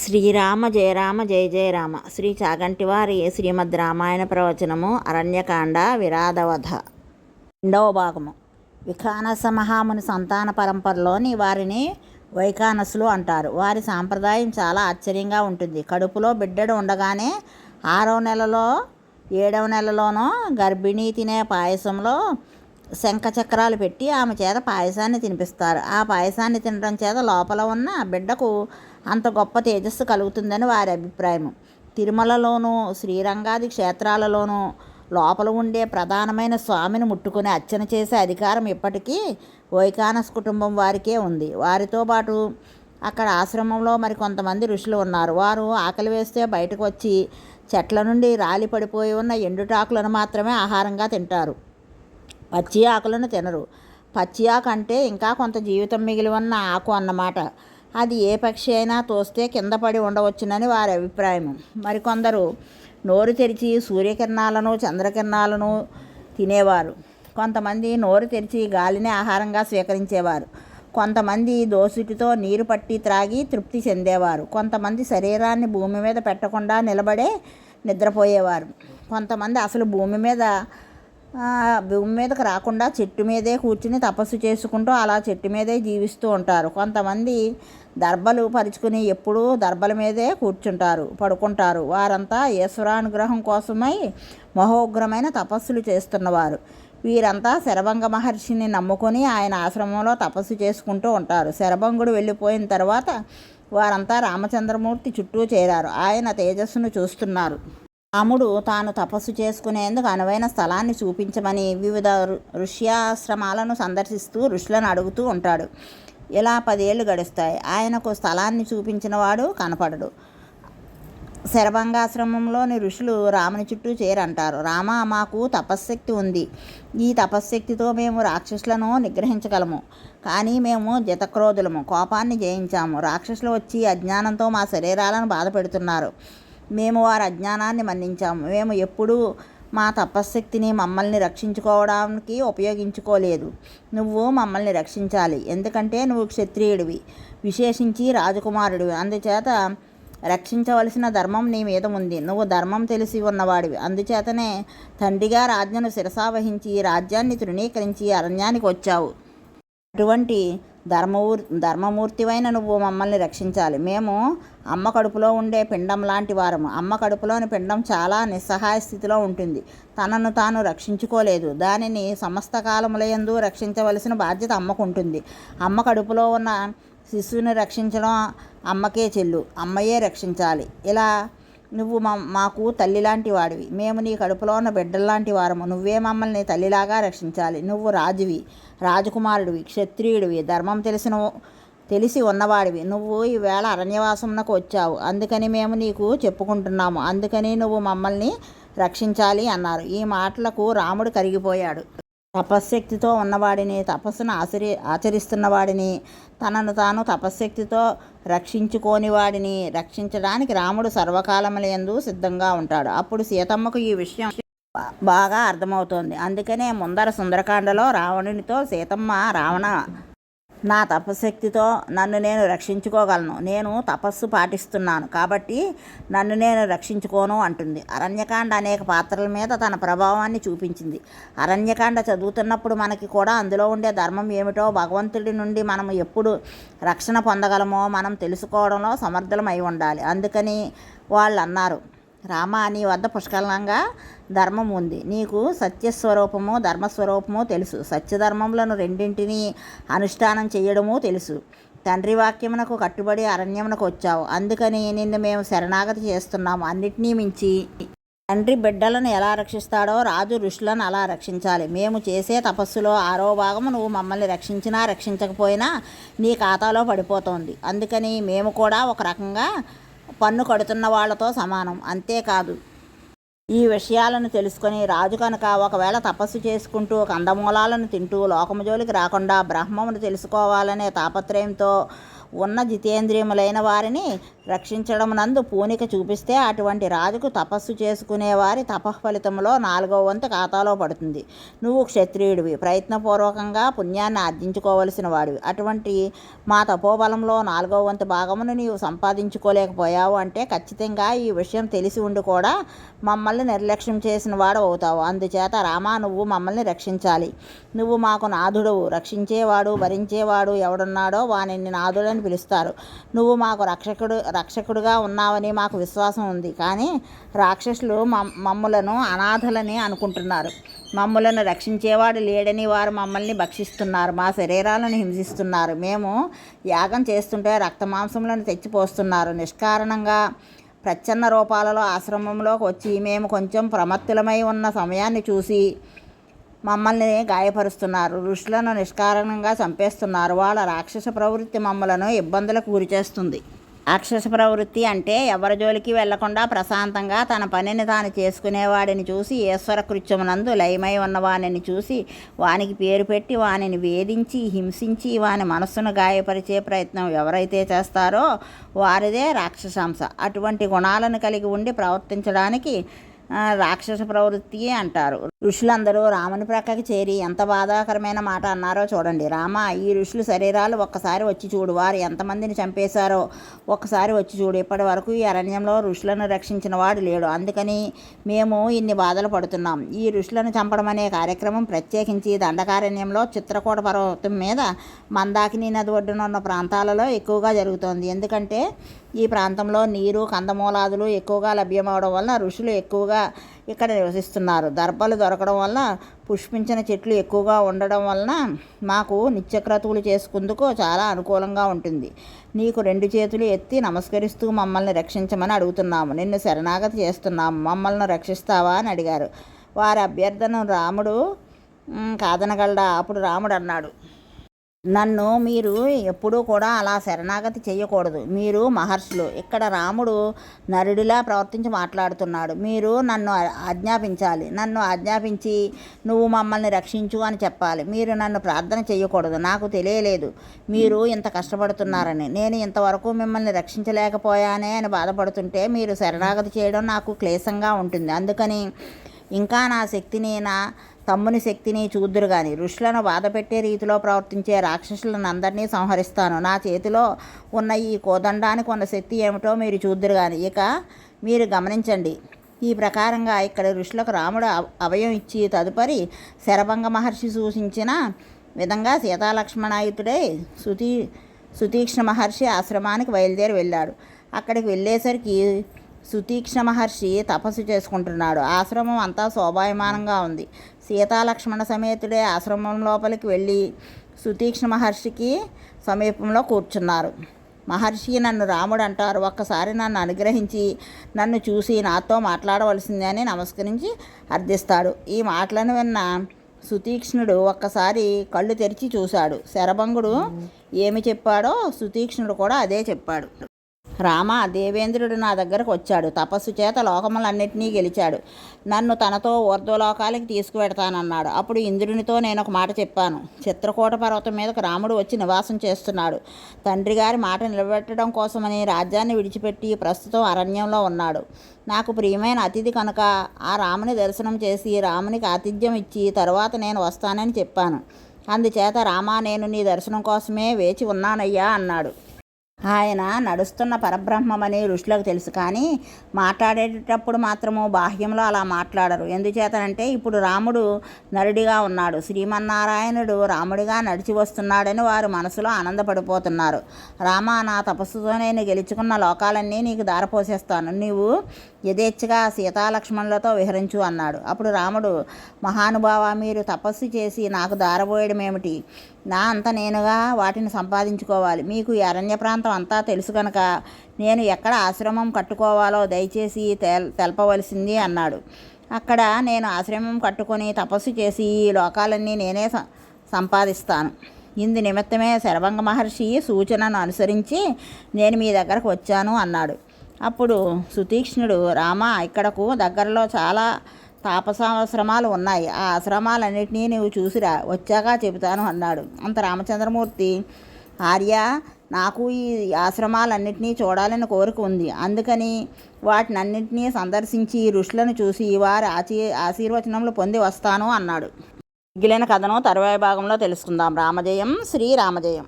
శ్రీరామ జయ రామ జయ జయ రామ. శ్రీ చాగంటి వారి శ్రీమద్ రామాయణ ప్రవచనము అరణ్యకాండ విరాధవధ. రెండవ భాగము. విఖానస మహాముని సంతాన పరంపరలోని వారిని వైఖానసులు అంటారు. వారి సాంప్రదాయం చాలా ఆశ్చర్యంగా ఉంటుంది. కడుపులో బిడ్డడు ఉండగానే ఆరో నెలలో ఏడవ నెలలోనో గర్భిణీ తినే పాయసంలో శంఖచక్రాలు పెట్టి ఆమె చేత పాయసాన్ని తినిపిస్తారు. ఆ పాయసాన్ని తినడం చేత లోపల ఉన్న బిడ్డకు అంత గొప్ప తేజస్సు కలుగుతుందని వారి అభిప్రాయం తిరుమలలోనూ శ్రీరంగాది క్షేత్రాలలోనూ లోపల ఉండే ప్రధానమైన స్వామిని ముట్టుకుని అర్చన చేసే అధికారం ఇప్పటికీ వైకానస్ కుటుంబం వారికే ఉంది. వారితో పాటు అక్కడ ఆశ్రమంలో మరి కొంతమంది ఋషులు ఉన్నారు. వారు ఆకలి వేస్తే బయటకు వచ్చి చెట్ల నుండి రాలి పడిపోయి ఉన్న ఎండుటాకులను మాత్రమే ఆహారంగా తింటారు. పచ్చి ఆకులను తినరు. పచ్చి ఆకు అంటే ఇంకా కొంత జీవితం మిగిలి ఉన్న ఆకు అన్నమాట. అది ఏ పక్షి అయినా తోస్తే కింద పడి ఉండవచ్చునని వారి అభిప్రాయం మరికొందరు నోరు తెరిచి సూర్యకిరణాలను చంద్రకిరణాలను తినేవారు. కొంతమంది నోరు తెరిచి గాలిని ఆహారంగా స్వీకరించేవారు. కొంతమంది దోసుటితో నీరు పట్టి త్రాగి తృప్తి చెందేవారు. కొంతమంది శరీరాన్ని భూమి మీద పెట్టకుండా నిలబడే నిద్రపోయేవారు. కొంతమంది అసలు భూమి మీద భూమి మీదకి రాకుండా చెట్టు మీదే కూర్చుని తపస్సు చేసుకుంటూ అలా చెట్టు మీదే జీవిస్తూ ఉంటారు. కొంతమంది దర్బలు పరుచుకుని ఎప్పుడూ దర్బల మీదే కూర్చుంటారు పడుకుంటారు. వారంతా ఈశ్వరానుగ్రహం కోసమై మహోగ్రమైన తపస్సులు చేస్తున్నవారు. వీరంతా శరభంగ మహర్షిని నమ్ముకొని ఆయన ఆశ్రమంలో తపస్సు చేసుకుంటూ ఉంటారు. శరభంగుడు వెళ్ళిపోయిన తర్వాత వారంతా రామచంద్రమూర్తి చుట్టూ చేరారు. ఆయన తేజస్సును చూస్తున్నారు. రాముడు తాను తపస్సు చేసుకునేందుకు అనువైన స్థలాన్ని చూపించమని వివిధ ఋష్యాశ్రమాలను సందర్శిస్తూ ఋషులను అడుగుతూ ఉంటాడు. ఇలా పదేళ్ళు గడుస్తాయి. ఆయనకు స్థలాన్ని చూపించిన వాడు కనపడడు. శరభంగాశ్రమంలోని ఋషులు రాముని చుట్టూ చేరంటారు. రామ మాకు తపశ్శక్తి ఉంది. ఈ తపశ్శక్తితో మేము రాక్షసులను నిగ్రహించగలము. కానీ మేము జతక్రోధులము. కోపాన్ని జయించాము. రాక్షసులు వచ్చి అజ్ఞానంతో మా శరీరాలను బాధ పెడుతున్నారు మేము వారి అజ్ఞానాన్ని మన్నించాము. మేము ఎప్పుడూ మా తపశ్శక్తిని మమ్మల్ని రక్షించుకోవడానికి ఉపయోగించుకోలేదు. నువ్వు మమ్మల్ని రక్షించాలి. ఎందుకంటే నువ్వు క్షత్రియుడివి విశేషించి రాజకుమారుడివి. అందుచేత రక్షించవలసిన ధర్మం నీ మీద ఉంది. నువ్వు ధర్మం తెలిసి ఉన్నవాడివి. అందుచేతనే తండ్రిగా రాజ్ఞను శిరసావహించి రాజ్యాన్ని తృణీకరించి అరణ్యానికి వచ్చావు. అటువంటి ధర్మమూర్ ధర్మమూర్తివైన నువ్వు మమ్మల్ని రక్షించాలి. మేము అమ్మ కడుపులో ఉండే పిండం లాంటి వారము. అమ్మ కడుపులోని పిండం చాలా నిస్సహాయ స్థితిలో ఉంటుంది. తనను తాను రక్షించుకోలేదు. దానిని సమస్త కాలములయందు రక్షించవలసిన బాధ్యత అమ్మకు ఉంటుంది అమ్మ కడుపులో ఉన్న శిశువుని రక్షించడం అమ్మకే చెల్లు. అమ్మయే రక్షించాలి. ఇలా నువ్వు మా మాకు తల్లిలాంటి వాడివి. మేము నీ కడుపులో ఉన్న బిడ్డల్లాంటి వారము. నువ్వే మమ్మల్ని తల్లిలాగా రక్షించాలి. నువ్వు రాజువి రాజకుమారుడివి క్షత్రియుడివి ధర్మం తెలిసిన తెలిసి ఉన్నవాడివి. నువ్వు ఈవేళ అరణ్యవాసమునకు వచ్చావు. అందుకని మేము నీకు చెప్పుకుంటున్నాము. అందుకని నువ్వు మమ్మల్ని రక్షించాలి అన్నారు. ఈ మాటలకు రాముడు కరిగిపోయాడు. తపశ్శక్తితో ఉన్నవాడిని తపస్సును ఆచరి ఆచరిస్తున్నవాడిని తనను తాను తపశ్శక్తితో రక్షించుకోని వాడిని రక్షించడానికి రాముడు సర్వకాలములందు సిద్ధంగా ఉంటాడు. అప్పుడు సీతమ్మకు ఈ విషయం బాగా అర్థమవుతోంది. అందుకనే ముందర సుందరకాండలో రావణునితో సీతమ్మ రావణ నా తపశక్తితో నన్ను నేను రక్షించుకోగలను. నేను తపస్సు పాటిస్తున్నాను కాబట్టి నన్ను నేను రక్షించుకోను అంటుంది. అరణ్యకాండ అనేక పాత్రల మీద తన ప్రభావాన్ని చూపించింది. అరణ్యకాండ చదువుతున్నప్పుడు మనకి కూడా అందులో ఉండే ధర్మం ఏమిటో భగవంతుడి నుండి మనం ఎప్పుడు రక్షణ పొందగలమో మనం తెలుసుకోవడంలో సమర్థులమై ఉండాలి. అందుకని వాళ్ళు అన్నారు రామ నీ వద్ద పుష్కలంగా ధర్మం ఉంది. నీకు సత్యస్వరూపము ధర్మస్వరూపము తెలుసు. సత్యధర్మములను రెండింటినీ అనుష్ఠానం చేయడము తెలుసు. తండ్రి వాక్యమునకు కట్టుబడి అరణ్యమునకు వచ్చావు. అందుకని నిన్ను మేము శరణాగతి చేస్తున్నాము. అన్నిటినీ మించి తండ్రి బిడ్డలను ఎలా రక్షిస్తాడో రాజు ఋషులను అలా రక్షించాలి. మేము చేసే తపస్సులో ఆరో భాగము నువ్వు మమ్మల్ని రక్షించినా రక్షించకపోయినా నీ ఖాతాలో పడిపోతోంది. అందుకని మేము కూడా ఒక రకంగా పన్ను కడుతున్న వాళ్ళతో సమానం. అంతేకాదు ఈ విషయాలను తెలుసుకొని రాజు కనుక ఒకవేళ తపస్సు చేసుకుంటూ కందమూలాలను తింటూ లోకము జోలికి రాకుండా బ్రహ్మమును తెలుసుకోవాలనే తాపత్రయంతో ఉన్న జితేంద్రియములైన వారిని రక్షించడం నందు పూనిక చూపిస్తే అటువంటి రాజుకు తపస్సు చేసుకునే వారి తపఫలితంలో నాలుగో వంతు ఖాతాలో పడుతుంది. నువ్వు క్షత్రియుడివి. ప్రయత్నపూర్వకంగా పుణ్యాన్ని ఆర్జించుకోవలసిన వాడివి. అటువంటి మా తపోబలంలో నాలుగో వంతు భాగమును నీవు సంపాదించుకోలేకపోయావు అంటే ఖచ్చితంగా ఈ విషయం తెలిసి ఉండి కూడా మమ్మల్ని నిర్లక్ష్యం చేసిన వాడు అవుతావు. అందుచేత రామా నువ్వు మమ్మల్ని రక్షించాలి. నువ్వు మాకు నాథుడవు. రక్షించేవాడు భరించేవాడు ఎవడున్నాడో వానిని నాథుడని పిలుస్తారు. నువ్వు మాకు రక్షకుడు రక్షకుడుగా ఉన్నావని మాకు విశ్వాసం ఉంది. కానీ రాక్షసులు మమ్ములను అనాథలని అనుకుంటున్నారు. మమ్మలను రక్షించేవాడు లేడని వారు మమ్మల్ని భక్షిస్తున్నారు. మా శరీరాలను హింసిస్తున్నారు. మేము యాగం చేస్తుంటే రక్తమాంసములను తెచ్చిపోస్తున్నారు. నిష్కారణంగా ప్రచ్ఛన్న రూపాలలో ఆశ్రమంలోకి వచ్చి మేము కొంచెం ప్రమత్తులమై ఉన్న సమయాన్ని చూసి మమ్మల్ని గాయపరుస్తున్నారు. ఋషులను నిష్కారణంగా చంపేస్తున్నారు. వాళ్ళ రాక్షస ప్రవృత్తి మమ్మలను ఇబ్బందులకు గురిచేస్తుంది రాక్షస ప్రవృత్తి అంటే ఎవరి జోలికి వెళ్ళకుండా ప్రశాంతంగా తన పనిని తాను చేసుకునేవాడిని చూసి ఈశ్వర కృత్యమునందు లయమై ఉన్నవానిని చూసి వానికి పేరు పెట్టి వానిని వేధించి హింసించి వాని మనస్సును గాయపరిచే ప్రయత్నం ఎవరైతే చేస్తారో వారిదే రాక్షసాంశ. అటువంటి గుణాలను కలిగి ఉండి ప్రవర్తించడానికి రాక్షస ప్రవృత్తి అంటారు. ఋషులందరూ రాముని ప్రక్కకి చేరి ఎంత బాధాకరమైన మాట అన్నారో చూడండి. రామ ఈ ఋషులు శరీరాలు ఒక్కసారి వచ్చి చూడు. వారు ఎంతమందిని చంపేశారో ఒక్కసారి వచ్చి చూడు. ఇప్పటి వరకు ఈ అరణ్యంలో ఋషులను రక్షించిన వాడు లేడు. అందుకని మేము ఇన్ని బాధలు పడుతున్నాం. ఈ ఋషులను చంపడం అనే కార్యక్రమం ప్రత్యేకించి దండకారణ్యంలో చిత్రకూట పర్వతం మీద మందాకిని నది ఒడ్డున ఉన్న ప్రాంతాలలో ఎక్కువగా జరుగుతోంది. ఎందుకంటే ఈ ప్రాంతంలో నీరు కందమూలాదులు ఎక్కువగా లభ్యమవడం వల్ల ఋషులు ఎక్కువగా ఇక్కడ నివసిస్తున్నారు. దర్భలు దొరకడం వల్ల పుష్పించిన చెట్లు ఎక్కువగా ఉండడం వలన మాకు నిత్యక్రతువులు చేసుకుందుకు చాలా అనుకూలంగా ఉంటుంది. నీకు రెండు చేతులు ఎత్తి నమస్కరిస్తూ మమ్మల్ని రక్షించమని అడుగుతున్నాము. నిన్ను శరణాగతి చేస్తున్నాము. మమ్మల్ని రక్షిస్తావా అని అడిగారు. వారి అభ్యర్థన రాముడు కాదనగలడా? అప్పుడు రాముడు అన్నాడు. నన్ను మీరు ఎప్పుడూ కూడా అలా శరణాగతి చేయకూడదు. మీరు మహర్షులు. ఇక్కడ రాముడు నరుడిలా ప్రవర్తించి మాట్లాడుతున్నాడు. మీరు నన్ను ఆజ్ఞాపించాలి. నన్ను ఆజ్ఞాపించి నువ్వు మమ్మల్ని రక్షించు అని చెప్పాలి. మీరు నన్ను ప్రార్థన చేయకూడదు. నాకు తెలియలేదు. మీరు ఇంత కష్టపడుతున్నారని. నేను ఇంతవరకు మిమ్మల్ని రక్షించలేకపోయానే అని బాధపడుతుంటే మీరు శరణాగతి చేయడం నాకు క్లేశంగా ఉంటుంది. అందుకని ఇంకా నా శక్తిని నా తమ్ముని శక్తిని చూద్దురు గాని. ఋషులను బాధపెట్టే రీతిలో ప్రవర్తించే రాక్షసులను అందరినీ సంహరిస్తాను. నా చేతిలో ఉన్న ఈ కోదండానికి ఉన్న శక్తి ఏమిటో మీరు చూద్దురు గాని. ఇక మీరు గమనించండి. ఈ ప్రకారంగా ఇక్కడ ఋషులకు రాముడు అభయం ఇచ్చి తదుపరి శరభంగ మహర్షి సూచించిన విధంగా సీతాలక్ష్మణాయుతుడే సుతీ సుతీక్ష్ణ మహర్షి ఆశ్రమానికి బయలుదేరి వెళ్ళాడు. అక్కడికి వెళ్ళేసరికి సుతీక్ష మహర్షి తపస్సు చేసుకుంటున్నాడు. ఆశ్రమం అంతా శోభాయమానంగా ఉంది. సీతాలక్ష్మణ సమేతుడే ఆశ్రమం లోపలికి వెళ్ళి సుతీక్ష మహర్షికి సమీపంలో కూర్చున్నారు. మహర్షి నన్ను రాముడు అంటారు. ఒక్కసారి నన్ను అనుగ్రహించి నన్ను చూసి నాతో మాట్లాడవలసిందే అని నమస్కరించి అర్థిస్తాడు ఈ మాటలను విన్న సుతీక్ష్ణుడు ఒక్కసారి కళ్ళు తెరిచి చూశాడు. శరభంగుడు ఏమి చెప్పాడో సుతీక్ష్ణుడు కూడా అదే చెప్పాడు. రామ దేవేంద్రుడు నా దగ్గరకు వచ్చాడు. తపస్సు చేత లోకములన్నింటినీ గెలిచాడు. నన్ను తనతో ఊర్ధ్వలోకాలకి తీసుకువెడతానన్నాడు. అప్పుడు ఇంద్రునితో నేను ఒక మాట చెప్పాను. చిత్రకూట పర్వతం మీదకు రాముడు వచ్చి నివాసం చేస్తున్నాడు. తండ్రి గారి మాట నిలబెట్టడం కోసమని రాజ్యాన్ని విడిచిపెట్టి ప్రస్తుతం అరణ్యంలో ఉన్నాడు. నాకు ప్రియమైన అతిథి కనుక ఆ రాముని దర్శనం చేసి రామునికి ఆతిథ్యం ఇచ్చి తరువాత నేను వస్తానని చెప్పాను. అందుచేత రామా నేను నీ దర్శనం కోసమే వేచి ఉన్నానయ్యా అన్నాడు. ఆయన నడుస్తున్న పరబ్రహ్మమని ఋషులకు తెలుసు. కానీ మాట్లాడేటప్పుడు మాత్రము బాహ్యంలో అలా మాట్లాడరు. ఎందుచేతనంటే ఇప్పుడు రాముడు నరుడిగా ఉన్నాడు. శ్రీమన్నారాయణుడు రాముడిగా నడిచి వస్తున్నాడని వారు మనసులో ఆనందపడిపోతున్నారు. రామ నా తపస్సుతో నేను గెలుచుకున్న లోకాలన్నీ నీకు దారపోసేస్తాను. నీవు యథేచ్ఛగా సీతాలక్ష్మణులతో విహరించు అన్నాడు. అప్పుడు రాముడు మహానుభావ మీరు తపస్సు చేసి నాకు దారబోయడం ఏమిటి నా అంత నేనుగా వాటిని సంపాదించుకోవాలి. మీకు ఈ అరణ్య ప్రాంతం అంతా తెలుసు కనుక నేను ఎక్కడ ఆశ్రమం కట్టుకోవాలో దయచేసి తెల్ తెలపవలసింది అన్నాడు. అక్కడ నేను ఆశ్రమం కట్టుకొని తపస్సు చేసి ఈ లోకాలన్నీ నేనే సంపాదిస్తాను. ఇందు నిమిత్తమే శరభంగ మహర్షి సూచనను అనుసరించి నేను మీ దగ్గరకు వచ్చాను అన్నాడు. అప్పుడు సుతీక్ష్ణుడు రామ ఇక్కడకు దగ్గరలో చాలా తాపసాశ్రమాలు ఉన్నాయి. ఆ ఆశ్రమాలన్నింటినీ నువ్వు చూసిరా. వచ్చాక చెబుతాను అన్నాడు. అంత రామచంద్రమూర్తి ఆర్య నాకు ఈ ఆశ్రమాలన్నింటినీ చూడాలని కోరిక ఉంది. అందుకని వాటినన్నింటినీ సందర్శించి ఋషులను చూసి వారి ఆచి ఆశీర్వచనములు పొంది వస్తాను అన్నాడు. మిగిలిన కథను తరువాయి భాగంలో తెలుసుకుందాం. రామజయం శ్రీ రామజయం